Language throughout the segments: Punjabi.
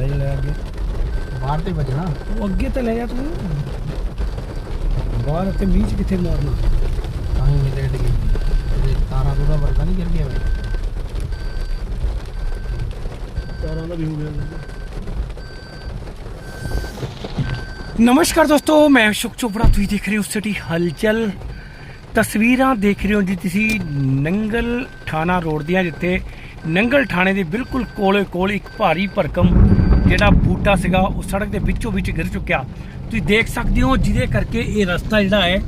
ਲੈ ਜਾ ਲੈ ਅੱਗੇ। ਬਾਹਰ ਤੇ ਵੱਜਣਾ। ਉਹ ਅੱਗੇ ਤੇ ਲੈ ਜਾ ਤੂੰ। ਬਾਹਰ ਤੇ ਮੀਂਹ 'ਚ ਕਿੱਥੇ ਮਾਰਨਾ? ਤਾਂ ਹੀ ਮੇਰੇ ਡਿੱਗੀ ਤੇ ਤਾਰਾ ਪੂਰਾ ਵਰਗਾ ਨਹੀਂ ਗਿਰ ਗਿਆ ਵੇ ਤਾਰਾਂ ਦਾ ਵੀ ਹੋ ਗਿਆ। ਨਮਸਕਾਰ ਦੋਸਤੋ ਮੈਂ ਅਸ਼ੋਕ ਚੋਪੜਾ ਤੁਸੀਂ ਦੇਖ ਰਹੇ ਹੋ ਸਿਟੀ ਹਲਚਲ। ਤਸਵੀਰਾਂ ਦੇਖ ਰਹੇ ਹੋ ਜੀ ਤੁਸੀਂ ਨੰਗਲ ਥਾਣਾ ਰੋਡ ਦੀਆਂ ਜਿੱਥੇ ਨੰਗਲ ਥਾਣੇ ਦੇ ਬਿਲਕੁਲ ਕੋਲੇ ਕੋਲ ਇੱਕ ਭਾਰੀ ਭਰਕਮ ਜਿਹੜਾ ਬੂਟਾ ਸੀਗਾ, ਉਹ ਸੜਕ ਦੇ ਵਿੱਚੋਂ ਵਿੱਚ ਗਿਰ ਚੁੱਕਿਆ। ਤੁਸੀਂ ਦੇਖ ਸਕਦੇ ਹੋ, ਜਿਹਦੇ ਕਰਕੇ ਇਹ ਰਸਤਾ ਜਿਹੜਾ ਹੈ,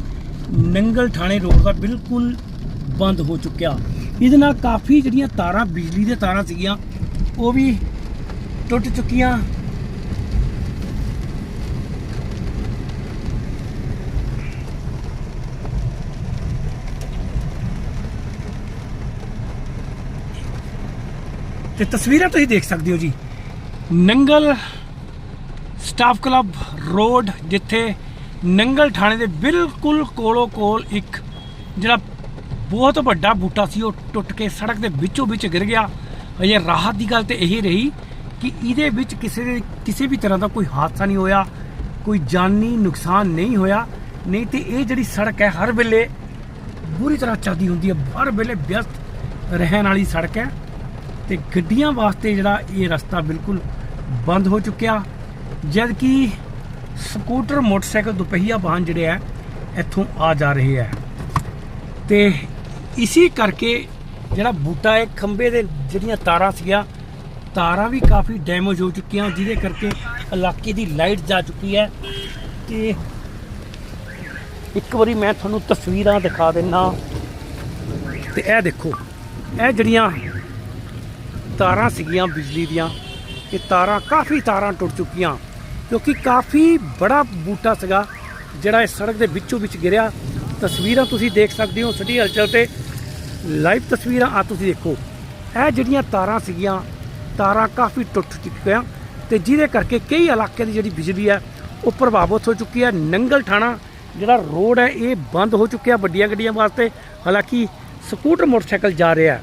ਨੰਗਲ ਥਾਣੇ ਰੋਡ ਦਾ ਬਿਲਕੁਲ ਬੰਦ ਹੋ ਚੁੱਕਿਆ। ਇਹਦੇ ਨਾਲ ਕਾਫੀ ਜਿਹੜੀਆਂ ਤਾਰਾਂ, ਬਿਜਲੀ ਦੇ ਤਾਰਾਂ ਸੀਗੀਆਂ, ਉਹ ਵੀ ਟੁੱਟ ਚੁੱਕੀਆਂ। ਤੇ ਤਸਵੀਰਾਂ ਤੁਸੀਂ ਦੇਖ ਸਕਦੇ ਹੋ ਜੀ। ਨੰਗਲ ਸਟਾਫ ਕਲੱਬ ਰੋਡ, ਜਿੱਥੇ ਨੰਗਲ ਥਾਣੇ ਦੇ ਬਿਲਕੁਲ ਕੋਲੋਂ ਕੋਲ ਇੱਕ ਜਿਹੜਾ ਬਹੁਤ ਵੱਡਾ ਬੂਟਾ ਸੀ, ਉਹ ਟੁੱਟ ਕੇ ਸੜਕ ਦੇ ਵਿੱਚੋਂ ਵਿੱਚ ਗਿਰ ਗਿਆ। ਅਜੇ ਰਾਹਤ ਦੀ ਗੱਲ ਤੇ ਇਹੀ ਰਹੀ ਕਿ ਇਹਦੇ ਵਿੱਚ ਕਿਸੇ ਦੇ, ਕਿਸੇ ਵੀ ਤਰ੍ਹਾਂ ਦਾ ਕੋਈ ਹਾਦਸਾ ਨਹੀਂ ਹੋਇਆ, ਕੋਈ ਜਾਨੀ ਨੁਕਸਾਨ ਨਹੀਂ ਹੋਇਆ। ਨਹੀਂ ਤੇ ਇਹ ਜਿਹੜੀ ਸੜਕ ਹੈ, ਹਰ ਵੇਲੇ ਬੁਰੀ ਤਰ੍ਹਾਂ ਚੱਲਦੀ ਹੁੰਦੀ ਹੈ, ਹਰ ਵੇਲੇ ਵਿਅਸਤ ਰਹਿਣ ਵਾਲੀ ਸੜਕ ਹੈ। ਤੇ ਗੱਡੀਆਂ ਵਾਸਤੇ ਜਿਹੜਾ ਇਹ ਰਸਤਾ ਬਿਲਕੁਲ ਬੰਦ ਹੋ ਚੁੱਕਿਆ। ਜਦ ਕਿ ਸਕੂਟਰ, ਮੋਟਰਸਾਈਕਲ, ਦੁਪਹੀਆ ਵਾਹਨ ਜਿਹੜੇ ਆ, ਇੱਥੋਂ ਆ ਜਾ ਰਹੇ ਆ। ਤੇ ਇਸੇ ਕਰਕੇ ਜਿਹੜਾ ਬੂਟਾ ਹੈ ਖੰਬੇ ਦੇ ਜਿਹੜੀਆਂ ਤਾਰਾਂ ਸੀਗੀਆਂ, ਤਾਰਾਂ ਵੀ ਕਾਫੀ ਡੈਮੇਜ ਹੋ ਚੁੱਕੀਆਂ, ਜਿਹਦੇ ਕਰਕੇ ਇਲਾਕੇ ਦੀ ਲਾਈਟ ਜਾ ਚੁੱਕੀ ਹੈ। ਤੇ ਇੱਕ ਵਾਰੀ ਮੈਂ ਤੁਹਾਨੂੰ ਤਸਵੀਰਾਂ ਦਿਖਾ ਦਿੰਨਾ। ਤੇ ਇਹ ਦੇਖੋ, ਇਹ ਜਿਹੜੀਆਂ ਤਾਰਾਂ ਸੀਗੀਆਂ ਬਿਜਲੀ ਦੀਆਂ ਕਿ ਤਾਰਾਂ ਕਾਫੀ ਤਾਰਾਂ ਟੁੱਟ ਚੁੱਕੀਆਂ ਕਿਉਂਕਿ ਕਾਫੀ ਬੜਾ ਬੂਟਾ ਸੀਗਾ ਜਿਹੜਾ ਇਸ ਸੜਕ ਦੇ ਵਿੱਚੋਂ ਵਿੱਚ ਗਿਰਿਆ ਤਸਵੀਰਾਂ ਤੁਸੀਂ ਦੇਖ ਸਕਦੇ ਹੋ ਸਿਟੀ ਹਲਚਲ ਤੇ ਲਾਈਵ ਤਸਵੀਰਾਂ ਆ ਤੁਸੀਂ ਦੇਖੋ ਇਹ ਜਿਹੜੀਆਂ ਤਾਰਾਂ ਸੀਗੀਆਂ ਤਾਰਾਂ ਕਾਫੀ ਟੁੱਟ ਚੁੱਕੀਆਂ ਤੇ ਜਿਹਦੇ ਕਰਕੇ ਕਈ ਇਲਾਕੇ ਦੀ ਜਿਹੜੀ ਬਿਜਲੀ ਹੈ ਉਹ ਪ੍ਰਭਾਵਿਤ ਹੋ ਚੁੱਕੀ ਹੈ ਨੰਗਲ ਥਾਣਾ ਜਿਹੜਾ ਰੋਡ ਹੈ ਇਹ ਬੰਦ ਹੋ ਚੁੱਕਿਆ ਵੱਡੀਆਂ ਗੱਡੀਆਂ ਵਾਸਤੇ ਹਾਲਾਂਕਿ ਸਕੂਟਰ ਮੋਟਰਸਾਈਕਲ ਜਾ ਰਿਹਾ ਹੈ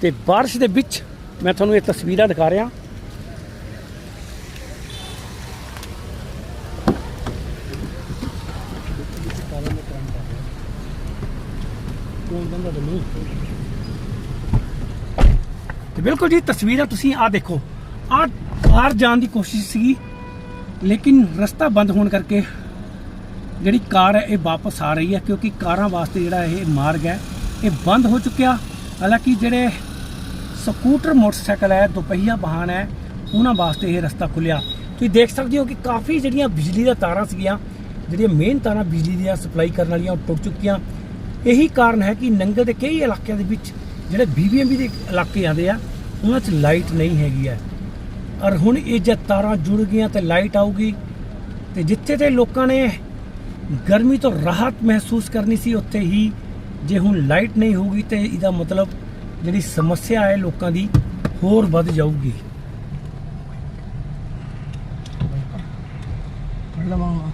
ਤੇ ਬਾਰਿਸ਼ ਦੇ ਵਿੱਚ ਮੈਂ ਤੁਹਾਨੂੰ ਇਹ ਤਸਵੀਰਾਂ ਦਿਖਾ ਰਿਹਾ ਤੇ ਬਿਲਕੁਲ ਜੀ, ਤਸਵੀਰਾਂ ਤੁਸੀਂ ਆ ਦੇਖੋ। ਆ ਕਾਰ ਜਾਣ ਦੀ ਕੋਸ਼ਿਸ਼ ਸੀਗੀ, ਲੇਕਿਨ ਰਸਤਾ ਬੰਦ ਹੋਣ ਕਰਕੇ ਜਿਹੜੀ ਕਾਰ ਹੈ, ਇਹ ਵਾਪਸ ਆ ਰਹੀ ਹੈ, ਕਿਉਂਕਿ ਕਾਰਾਂ ਵਾਸਤੇ ਜਿਹੜਾ ਇਹ ਮਾਰਗ ਹੈ, ਇਹ ਬੰਦ ਹੋ ਚੁੱਕਿਆ। ਹਾਲਾਂਕਿ ਜਿਹੜੇ ਸਕੂਟਰ, ਮੋਟਰਸਾਈਕਲ ਹੈ, ਦੁਪਹੀਆ ਵਾਹਨ ਹੈ, ਉਹਨਾਂ ਵਾਸਤੇ ਇਹ ਰਸਤਾ ਖੁੱਲਿਆ ਤੁਸੀਂ ਦੇਖ ਸਕਦੇ ਹੋ ਕਿ ਕਾਫੀ ਜਿਹੜੀਆਂ ਬਿਜਲੀ ਦੀਆਂ ਤਾਰਾਂ ਸੀਗੀਆਂ, ਜਿਹੜੀਆਂ ਮੇਨ ਤਾਰਾਂ ਬਿਜਲੀ ਦੀਆਂ ਸਪਲਾਈ ਕਰਨ ਵਾਲੀਆਂ ਉਹ ਟੁੱਟ ਚੁੱਕੀਆਂ। ਇਹੀ ਕਾਰਨ ਹੈ ਕਿ ਨੰਗਲ ਦੇ ਕਈ ਇਲਾਕਿਆਂ ਦੇ ਵਿੱਚ ਜਿਹੜੇ ਬੀਬੀਐਮਬੀ ਦੇ ਇਲਾਕੇ ਆਉਂਦੇ ਆ, ਉਹਨਾਂ 'ਚ ਲਾਈਟ ਨਹੀਂ ਹੈਗੀ ਹੈ। ਔਰ ਹੁਣ ਇਹ ਜੇ ਤਾਰਾਂ ਜੁੜ ਗਈਆਂ ਤੇ ਲਾਈਟ ਆਊਗੀ, ਤੇ ਜਿੱਥੇ ਤੇ ਲੋਕਾਂ ਨੇ ਗਰਮੀ ਤੋਂ ਰਾਹਤ ਮਹਿਸੂਸ ਕਰਨੀ ਸੀ, ਉੱਥੇ ਹੀ ਜੇ ਹੁਣ ਲਾਈਟ ਨਹੀਂ ਹੋਊਗੀ ਤੇ ਇਹਦਾ ਮਤਲਬ ਜਿਹੜੀ ਸਮੱਸਿਆ ਹੈ ਲੋਕਾਂ ਦੀ ਹੋਰ ਵੱਧ ਜਾਊਗੀ। ਲਵਾਂਗਾ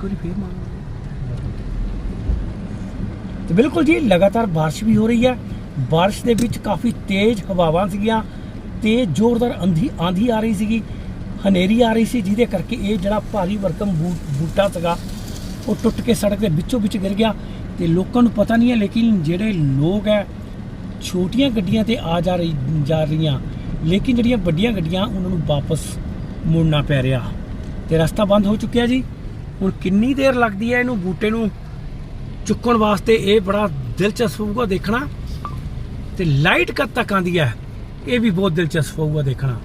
ਇੱਕ ਵਾਰੀ ਫੇਰ ਮਾਰ ਤੇ ਬਿਲਕੁਲ ਜੀ, ਲਗਾਤਾਰ ਬਾਰਿਸ਼ ਵੀ ਹੋ ਰਹੀ ਹੈ। ਬਾਰਿਸ਼ ਦੇ ਵਿੱਚ ਕਾਫੀ ਤੇਜ਼ ਹਵਾਵਾਂ ਸੀਗੀਆਂ, ਤੇ ਜ਼ੋਰਦਾਰ ਆਂਧੀ ਆਂਧੀ ਆ ਰਹੀ ਸੀਗੀ, ਹਨੇਰੀ ਆ ਰਹੀ ਸੀ, ਜਿਹਦੇ ਕਰਕੇ ਇਹ ਜਿਹੜਾ ਭਾਰੀ ਵਰਕਮ ਬੂ- ਬੂਟਾ ਸੀਗਾ, ਉਹ ਟੁੱਟ ਕੇ ਸੜਕ ਦੇ ਵਿੱਚੋਂ ਵਿੱਚ ਗਿਰ ਗਿਆ। ਤੇ ਲੋਕਾਂ ਨੂੰ ਪਤਾ ਨਹੀਂ ਹੈ, ਲੇਕਿਨ ਜਿਹੜੇ ਲੋਕ ਹੈ, ਛੋਟੀਆਂ ਗੱਡੀਆਂ ਤੇ ਆ ਜਾ ਰਹੀ ਜਾ ਰਹੀਆਂ। ਲੇਕਿਨ ਜਿਹੜੀਆਂ ਵੱਡੀਆਂ ਗੱਡੀਆਂ, ਉਹਨਾਂ ਨੂੰ ਵਾਪਸ ਮੁੜਨਾ ਪੈ ਰਿਹਾ। ਤੇ ਰਸਤਾ ਬੰਦ ਹੋ ਚੁੱਕਿਆ ਜੀ। ਹੁਣ ਕਿੰਨੀ ਦੇਰ ਲੱਗਦੀ ਹੈ ਇਹਨੂੰ ਬੂਟੇ ਨੂੰ ਚੁੱਕਣ ਵਾਸਤੇ? ਇਹ ਬੜਾ ਦਿਲਚਸਪ ਹੋਊਗਾ ਦੇਖਣਾ। ਤੇ ਲਾਈਟ ਕਦ ਤੱਕ ਆਂਦੀ ਹੈ? ਇਹ ਵੀ ਬਹੁਤ ਦਿਲਚਸਪ ਹੋਊਗਾ ਦੇਖਣਾ।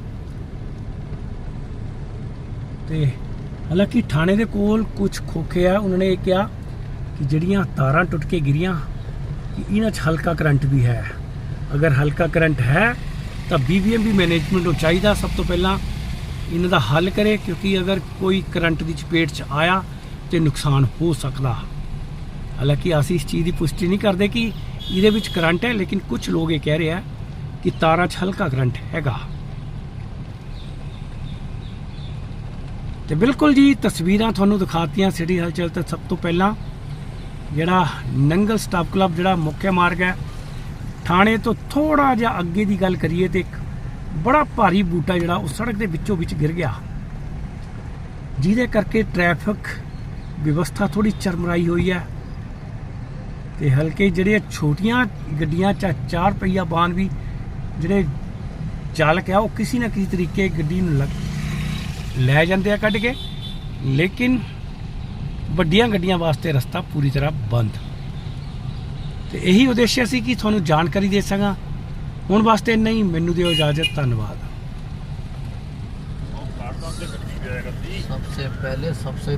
ਤੇ ਹਾਲਾਂਕਿ ਥਾਣੇ ਦੇ ਕੋਲ ਕੁਝ ਖੋਖੇ ਆ। ਉਹਨਾਂ ਨੇ ਇਹ ਕਿਹਾ ਕਿ ਜਿਹੜੀਆਂ ਤਾਰਾਂ ਟੁੱਟ ਕੇ ਗਿਰੀਆਂ ਇਹਨਾਂ 'ਚ ਹਲਕਾ ਕਰੰਟ ਵੀ ਹੈ। ਅਗਰ ਹਲਕਾ ਕਰੰਟ ਹੈ, ਤਾਂ ਬੀਬੀਐਮਬੀ ਮੈਨੇਜਮੈਂਟ ਨੂੰ ਚਾਹੀਦਾ ਸਭ ਤੋਂ ਪਹਿਲਾਂ ਇਹਨਾਂ ਦਾ ਹੱਲ ਕਰੇ, ਕਿਉਂਕਿ ਅਗਰ ਕੋਈ ਕਰੰਟ ਦੀ ਚਪੇਟ 'ਚ ਆਇਆ ਤੇ ਨੁਕਸਾਨ ਹੋ ਸਕਦਾ। ਹਾਲਾਂਕਿ ਅਸੀਂ ਇਸ ਚੀਜ਼ ਦੀ ਪੁਸ਼ਟੀ ਨਹੀਂ ਕਰਦੇ ਕਿ ਇਹਦੇ ਵਿੱਚ ਕਰੰਟ ਹੈ, ਲੇਕਿਨ ਕੁਝ ਲੋਕ ਇਹ ਕਹਿ ਰਹੇ ਆ ਕਿ ਤਾਰਾਂ 'ਚ ਹਲਕਾ ਕਰੰਟ ਹੈਗਾ। ਤੇ ਬਿਲਕੁਲ ਜੀ, ਤਸਵੀਰਾਂ ਤੁਹਾਨੂੰ ਦਿਖਾਤੀਆਂ ਸਿਟੀ ਹਲਚਲ ਤੇ ਸਭ ਤੋਂ ਪਹਿਲਾਂ। ਜਿਹੜਾ ਨੰਗਲ ਸਟਾਫ ਕਲੱਬ, ਜਿਹੜਾ ਮੁੱਖ ਮਾਰਗ ਹੈ, ਥਾਣੇ ਤੋਂ ਥੋੜਾ ਜਿਹਾ ਅੱਗੇ ਦੀ ਗੱਲ ਕਰੀਏ ਤੇ ਇੱਕ ਬੜਾ ਭਾਰੀ ਬੂਟਾ ਜਿਹੜਾ ਉਹ ਸੜਕ ਦੇ ਵਿੱਚੋਂ ਵਿੱਚ ਗਿਰ ਗਿਆ। ਜਿਹਦੇ ਕਰਕੇ ਟ੍ਰੈਫਿਕ ਵਿਵਸਥਾ ਥੋੜੀ ਚਰਮਰਾਈ ਹੋਈ ਹੈ ਤੇ ਹਲਕੇ ਜਿਹੜੇ ਛੋਟੀਆਂ ਗੱਡੀਆਂ ਚਾ ਚਾਰ ਪਹੀਆ ਵਾਹਨ ਵੀ ਜਿਹੜੇ ਚਾਲਕ ਆ, ਉਹ ਕਿਸੇ ਨਾ ਕਿਸੇ ਤਰੀਕੇ ਗੱਡੀ ਨੂੰ ਲੱਗ- ਲੈ ਜਾਂਦੇ ਆ ਕੱਢ ਕੇ, ਲੇਕਿਨ ਵੱਡੀਆਂ ਗੱਡੀਆਂ ਵਾਸਤੇ ਰਸਤਾ ਪੂਰੀ ਤਰ੍ਹਾਂ ਬੰਦ। ਤੇ ਇਹੀ ਉਦੇਸ਼ ਸੀ ਕਿ ਤੁਹਾਨੂੰ ਜਾਣਕਾਰੀ ਦੇ ਸਕਾਂ। ਹੁਣ ਵਾਸਤੇ ਇੰਨਾ ਹੀ। ਮੈਨੂੰ ਦਿਓ ਇਜਾਜ਼ਤ ਧੰਨਵਾਦ। ਸਭ ਤੋਂ ਪਹਿਲੇ ਸਭ ਤੋਂ